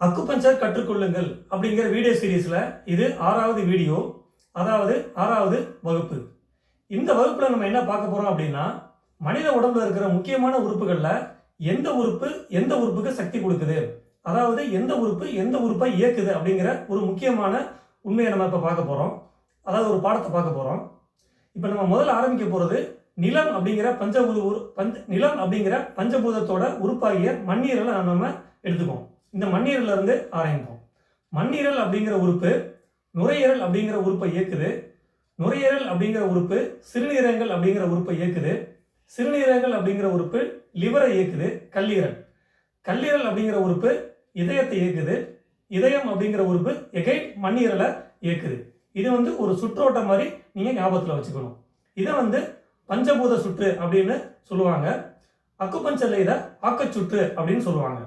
Acupuncture கற்றுக்கொள்ளுங்கள் அப்படிங்கிற video சீரீஸில் இது ஆறாவது வீடியோ அதாவது ஆறாவது வகுப்பு. இந்த வகுப்பில் நம்ம என்ன பார்க்க போகிறோம் அப்படின்னா மனித உடம்புல இருக்கிற முக்கியமான உறுப்புகளில் எந்த உறுப்பு எந்த உறுப்புக்கு சக்தி கொடுக்குது? அதாவது எந்த உறுப்பு எந்த உறுப்பை இயக்குது அப்படிங்கிற ஒரு முக்கியமான உண்மையை நம்ம இப்போ பார்க்க போகிறோம் அதாவது ஒரு பாடத்தை பார்க்க போகிறோம் இப்போ நம்ம முதல்ல ஆரம்பிக்க போகிறது நிலம் அப்படிங்கிற பஞ்சபூத உரு பஞ்ச நிலம் அப்படிங்கிற பஞ்சபூதத்தோட உறுப்பாகிய மண்ணீரலை நம்ம எடுத்துக்குவோம். இந்த மண்ணீரல்ல இருந்து ஆரம்பிப்போம் மண்ணீரல் அப்படிங்கிற உறுப்பு நுரையீரல் அப்படிங்கிற உறுப்பை இயக்குது. நுரையீரல் அப்படிங்கிற உறுப்பு சிறுநீரகங்கள் அப்படிங்கிற உறுப்பை இயக்குது. சிறுநீரகங்கள் அப்படிங்கிற உறுப்பு லிவரை இயக்குது கல்லீரல். கல்லீரல் அப்படிங்கிற உறுப்பு இதயத்தை இயக்குது. இதயம் அப்படிங்கிற உறுப்பு எகை மண்ணீரலை இயக்குது. இது வந்து ஒரு சுற்றோட்டம் மாதிரி நீங்கள் ஞாபகத்தில் வச்சுக்கணும். இதை வந்து பஞ்சபூத சுற்று அப்படின்னு சொல்லுவாங்க. அக்குபஞ்சர்ல இதை ஆக்கச்சுற்று அப்படின்னு சொல்லுவாங்க.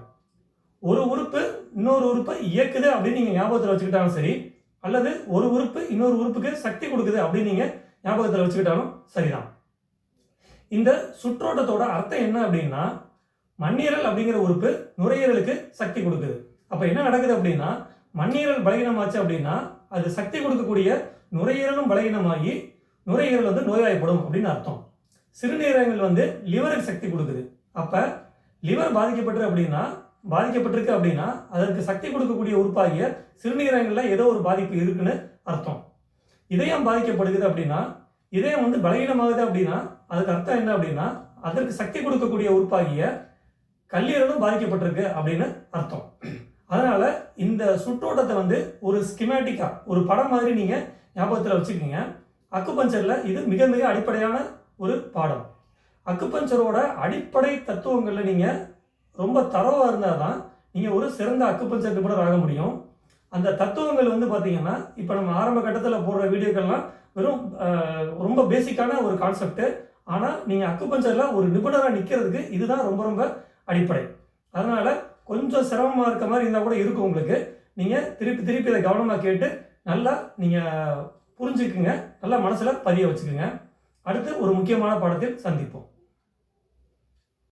ஒரு உறுப்பு இன்னொரு உறுப்பை இயக்குது அப்படின்னு நீங்கள் ஞாபகத்தில் வச்சுக்கிட்டாலும் சரி அல்லது ஒரு உறுப்பு இன்னொரு உறுப்புக்கு சக்தி கொடுக்குது அப்படின்னு நீங்கள் ஞாபகத்தில் வச்சுக்கிட்டாலும் சரிதான். இந்த சுற்றோட்டத்தோட அர்த்தம் என்ன அப்படின்னா மண்ணீரல் அப்படிங்கிற உறுப்பு நுரையீரலுக்கு சக்தி கொடுக்குது. அப்போ என்ன நடக்குது அப்படின்னா மண்ணீரல் பலகீனமாச்சு அப்படின்னா அது சக்தி கொடுக்கக்கூடிய நுரையீரலும் பலகீனமாகி நுரையீரல் வந்து நோய்வாய்ப்படும் அப்படின்னு அர்த்தம். சிறுநீரகங்கள் வந்து லிவருக்கு சக்தி கொடுக்குது. அப்போ லிவர் பாதிக்கப்பட்டு அப்படின்னா பாதிக்கப்பட்டிருக்கு அப்படின்னா அதற்கு சக்தி கொடுக்கக்கூடிய உறுப்பாகிய சிறுநீரகங்களில் ஏதோ ஒரு பாதிப்பு இருக்குன்னு அர்த்தம். இதயம் பாதிக்கப்படுகிறது அப்படின்னா இதயம் வந்து பலகீனமாகுது அப்படின்னா அதுக்கு அர்த்தம் என்ன அப்படின்னா அதற்கு சக்தி கொடுக்கக்கூடிய உறுப்பாகிய கல்லீரலும் பாதிக்கப்பட்டிருக்கு அப்படின்னு அர்த்தம். அதனால இந்த சுற்றோட்டத்தை வந்து ஒரு ஸ்கிமேட்டிக்கா ஒரு படம் மாதிரி நீங்க ஞாபகத்தில் வச்சுக்கோங்க. அக்குபஞ்சரில் இது மிக மிக அடிப்படையான ஒரு பாடம். அக்குபஞ்சரோட அடிப்படை தத்துவங்களில் நீங்கள் ரொம்ப தரவாக இருந்தால் தான் நீங்கள் ஒரு சிறந்த அக்குபஞ்சர் நிபுணர் ஆக முடியும். அந்த தத்துவங்கள் வந்து பார்த்தீங்கன்னா இப்போ நம்ம ஆரம்ப கட்டத்தில் போடுற வீடியோக்கள்லாம் வெறும் ரொம்ப பேசிக்கான ஒரு கான்செப்ட் ஆனால் நீங்கள் அக்குபஞ்சரில் ஒரு நிபுணராக நிற்கிறதுக்கு இதுதான் ரொம்ப ரொம்ப அடிப்படை. அதனால் கொஞ்சம் சிரமமாக இருக்க மாதிரி இருந்தால் கூட இருக்கும் உங்களுக்கு. நீங்கள் திருப்பி திருப்பி இதை கவனமாக கேட்டு நல்லா நீங்கள் புரிஞ்சுக்குங்க. நல்லா மனசில் பதிய வச்சுக்கோங்க. அடுத்து ஒரு முக்கியமான பாடத்தில் சந்திப்போம்.